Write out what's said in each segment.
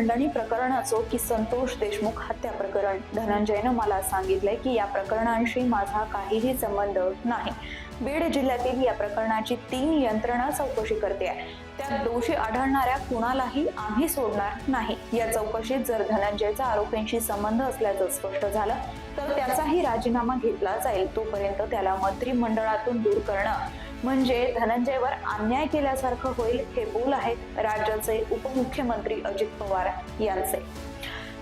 खंडणी प्रकरण असो की संतोष देशमुख हत्या प्रकरण. धनंजयनं मला सांगितलंय की या प्रकरणांशी माझा काहीही संबंध नाही. बीड जिल्ह्यातील या प्रकरणाची तीन यंत्रणा चौकशी करते आहे. त्यात दोषी आढळणाऱ्या कुणालाही आम्ही सोडणार नाही. या चौकशीत जर धनंजयचा आरोपींशी संबंध असल्याचं स्पष्ट झालं तर त्याचाही राजीनामा घेतला जाईल. तोपर्यंत त्याला मंत्रिमंडळातून दूर करणं म्हणजे धनंजयवर अन्याय केल्यासारखं होईल हे बोल आहेत राज्याचे उपमुख्यमंत्री अजित पवार यांचे.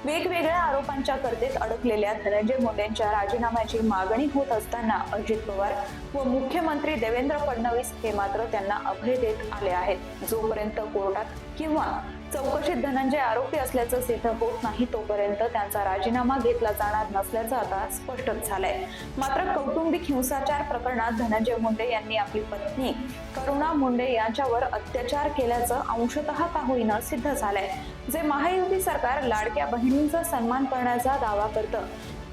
वेगवेगळ्या आरोपांच्या कर्तेत अडकलेल्या धनंजय मुंडेंच्या राजीनाम्याची मागणी होत असताना अजित पवार व मुख्यमंत्री देवेंद्र फडणवीस हे मात्र त्यांना अभय देत आले आहेत. जोपर्यंत कोर्टात किंवा चौकशीत धनंजय आरोपी असल्याचं सिद्ध होत नाही तोपर्यंत त्यांचा राजीनामा घेतला जाणार नसल्याचं आता स्पष्टच झालंय. मात्र कौटुंबिक हिंसाचार प्रकरणात धनंजय मुंडे यांनी आपली पत्नी करुणा मुंडे यांच्यावर अत्याचार केल्याचं अंशतः का होईना सिद्ध झालंय. जे महायुती सरकार लाडक्या बहिणींचा सन्मान करण्याचा दावा करतं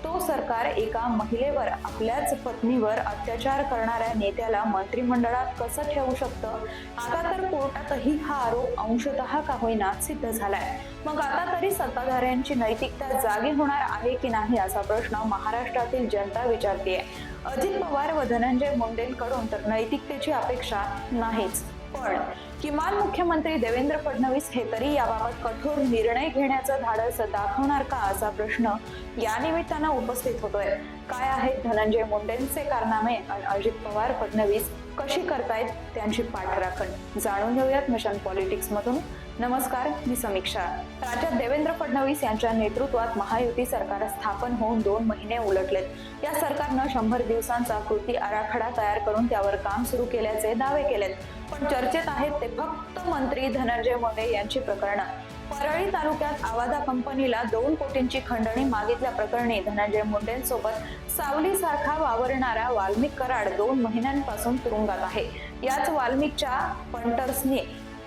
तो सरकार एका महिलेवर आपल्याच पत्नीवर अत्याचार करणाऱ्या नेत्याला मंत्रिमंडळात कसं ठेवू शकतं? आता तर कोर्टातही हा आरोप अंशतः का होईना सिद्ध झालाय. मग आता तरी सत्ताधाऱ्यांची नैतिकता जागी होणार आहे की नाही असा प्रश्न महाराष्ट्रातील जनता विचारते अजित पवार व धनंजय मुंडेंकडून तर नैतिकतेची अपेक्षा नाहीच. पण किमान मुख्यमंत्री देवेंद्र फडणवीस हे तरी याबाबत कठोर निर्णय घेण्याचं धाडस दाखवणार का असा प्रश्न या निमित्तानं उपस्थित होतोय. काय आहेत धनंजय मुंडेंचे कारनामे आणि अजित पवार फडणवीस कशी करतायत त्यांची पाठराखण जाणून घेऊयात मिशन पॉलिटिक्स मधून. नमस्कार मी समीक्षा. राज्यात देवेंद्र फडणवीस यांच्या नेतृत्वात महायुती सरकार स्थापन होऊन दोन महिने उलटलेत. या सरकारनं शंभर दिवसांचा कृती आराखडा तयार करून त्यावर काम सुरू केल्याचे दावे केलेत. पण चर्चेत आहेत ते फक्त मंत्री धनंजय मुंडे यांची प्रकरणं. परळी तालुक्यात आवादा कंपनीला दोन कोटींची खंडणी मागितल्या प्रकरणी धनंजय मुंडेंसोबत सावली सारखा वावरणारा वाल्मिक कराड दोन महिन्यांपासून तुरुंगात आहे. याच वाल्मिकच्या पंटर्सने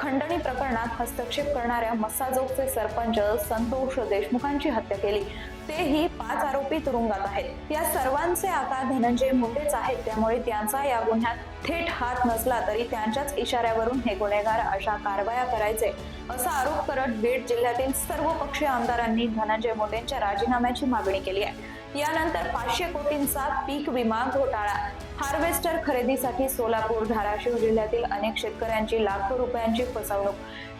खंडणी प्रकरणात हस्तक्षेप करणाऱ्या मस्साजोगचे सरपंच संतोष देशमुखांची हत्या केली. तेही पाच आरोपी तुरुंगात आहेत. या सर्वांचे आता धनंजय मुंडेच आहेत. त्यामुळे त्यांचा या गुन्ह्यात थेट हात नसला तरी त्यांच्याच इशाऱ्यावरून हे गुन्हेगार अशा कारवाया करायचे. असा आरोप करत बीड जिल्ह्यातील सर्व पक्षीय आमदारांनी धनंजय मुंडेंच्या राजीनाम्याची मागणी केली आहे. यानंतर पाचशे कोटींचा पीक विमा घोटाळा. हार्वेस्टर खरेदीसाठी सोलापूर धाराशिव जिल्ह्यातील अनेक शेतकऱ्यांची लाखो रुपयांची फसवणूक.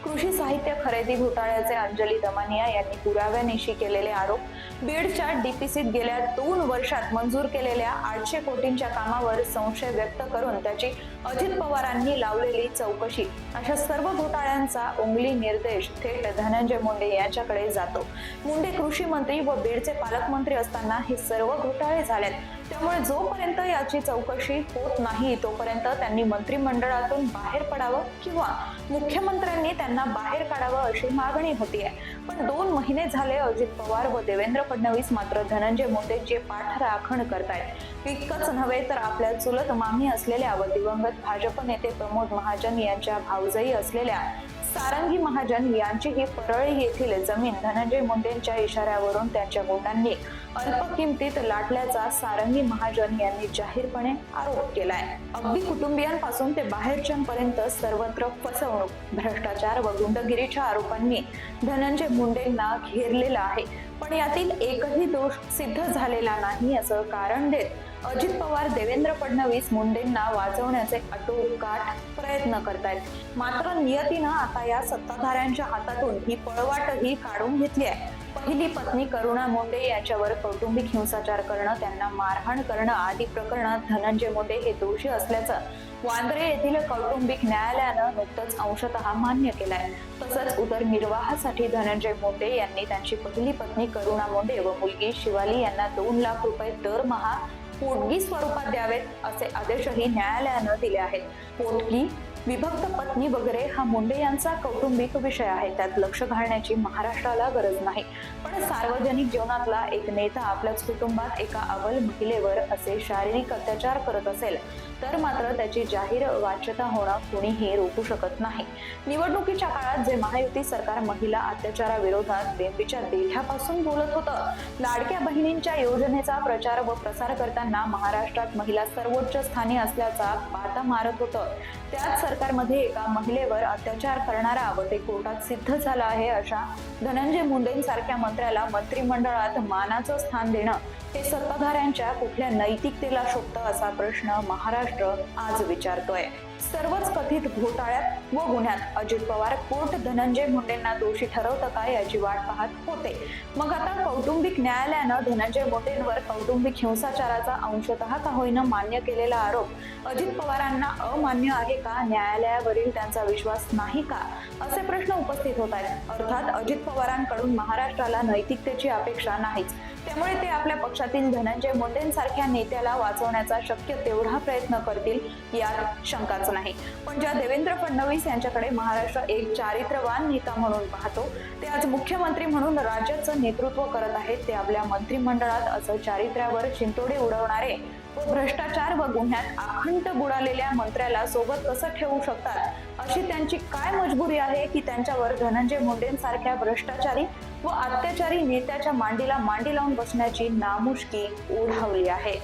कृषी साहित्य खरेदी घोटाळ्याचे अंजली दमानिया यांनी पुराव्यानिशी केलेले आरोप. बीडच्या डीपीसीत गेल्या दोन वर्षात मंजूर केलेल्या आठशे कोटींच्या कामावर संशय व्यक्त करून त्याची अजित पवारांनी लावलेली चौकशी. अशा सर्व घोटाळ्यांचा उंगली निर्देश थेट धनंजय मुंडे यांच्याकडे जातो. मुंडे कृषी मंत्री व बीडचे पालकमंत्री असताना हे सर्व घोटाळे झालेत. त्यामुळे जोपर्यंत याची चौकशी होत नाही तोपर्यंत त्यांनी मंत्रिमंडळातून बाहेर पडावं किंवा मुख्यमंत्र्यांनी त्यांना बाहेर काढावं अशी मागणी होती आहे पण दोन महिने झाले अजित पवार व देवेंद्र फडणवीस मात्र धनंजय मुंडे जे पाठराखण करतायत इतकंच नव्हे तर आपल्या चुलत मामी असलेल्या व दिवंगत भाजप नेते प्रमोद महाजन यांच्या भावजई असलेल्या सारंगी महाजन यांचीही परळी येथील जमीन धनंजय मुंडेंच्या इशाऱ्यावरून त्यांच्या गुंडांनी अल्प किमतीत लाटल्याचा सारंगी महाजन यांनी जाहीरपणे आरोप केलाय. अगदी कुटुंबियांपासून ते बाहेरच्यांपर्यंत सर्वत्र फसवणूक भ्रष्टाचार व गुंडगिरीच्या आरोपांनी धनंजय मुंडेंना घेरलेला आहे. पण यातील एकही दोष सिद्ध झालेला नाही असं कारण देत अजित पवार देवेंद्र फडणवीस मुंडेंना वाचवण्याचे अटोकाट प्रयत्न करतायत. मात्र नियतीनं आता या सत्ताधाऱ्यांच्या हातातून ही पळवाटही काढून घेतली आहे. पहिली पत्नी करुणा मुंडे यांच्यावर कौटुंबिक हिंसाचार करणं त्यांना मारहाण करणं आदी प्रकरणात धनंजय मुंडे हे दोषी असल्याचं वांद्रे येथील कौटुंबिक न्यायालयानं नुकतंच अंशतः मान्य केलाय. तसंच उदरनिर्वाहासाठी धनंजय मुंडे यांनी त्यांची पहिली पत्नी करुणा मुंडे व मुलगी शिवाली यांना दोन लाख रुपये दरमहा पोटगी स्वरूपात द्यावेत असे आदेशही न्यायालयानं दिले आहेत. पोटगी विभक्त पत्नी वगैरे हा मुंडे यांचा कौटुंबिक विषय आहे. त्यात लक्ष घालण्याची महाराष्ट्राला गरज नाही. पण सार्वजनिक जीवनातला एक नेता आपल्याच कुटुंबात एका अवल महिलेवर असे शारीरिक अत्याचार करत असेल. तर मात्र त्याची जाहीर वाच्यता होणं कुणीही रोखू शकत नाही. निवडणुकीच्या काळात जे महायुती सरकार महिला अत्याचाराविरोधात बेंबीच्या देठापासून बोलत होतं लाडक्या बहिणींच्या योजनेचा प्रचार व प्रसार करताना महाराष्ट्रात महिला सर्वोच्च स्थानी असल्याचा पाता मारत होतं. त्याच सरकारमध्ये एका महिलेवर अत्याचार करणारा व ते कोर्टात सिद्ध झाला आहे अशा धनंजय मुंडेंसारख्या मंत्र्याला मंत्रिमंडळात मानाचं स्थान देणं हे सत्ताधाऱ्यांच्या कुठल्या नैतिकतेला शोधतं असा प्रश्न महाराष्ट्र आज विचारतोय. सर्वच कथित घोटाळ्यात व गुन्ह्यात अजित पवार कोर्ट धनंजय मुंडेंना दोषी ठरवतं का याची वाट पाहत होते. मग आता कौटुंबिक न्यायालयानं धनंजय मुंडेंवर कौटुंबिक हिंसाचाराचा अंशतः का होईनं मान्य केलेला आरोप? अजित पवारांना अमान्य आहे का? न्यायालयावरील त्यांचा विश्वास नाही का? असे प्रश्न उपस्थित होत आहेत. अर्थात अजित पवारांकडून महाराष्ट्राला नैतिकतेची अपेक्षा नाहीच. त्यामुळे ते आपल्या पक्षातील धनंजय मुंडेंसारख्या नेत्याला वाचवण्याचा शक्य तेवढा प्रयत्न करतील यात शंकाच नाही. पण ज्या देवेंद्र फडणवीस यांच्याकडे महाराष्ट्र एक चारित्र्यवान नेता म्हणून पाहतो ते आज मुख्यमंत्री म्हणून राज्याचं नेतृत्व करत आहेत. ते आपल्या मंत्रिमंडळात असं चारित्र्यावर चिंतोडे उडवणारे. व भ्रष्टाचार व गुन्ह्यात आखंड बुडालेल्या मंत्र्याला सोबत कसं ठेवू शकतात? अशी त्यांची काय मजबुरी आहे की त्यांच्यावर धनंजय मुंडेंसारख्या भ्रष्टाचारी व अत्याचारी नेत्याच्या मांडीला मांडी लावून बसण्याची नामुष्की ओढावली आहे.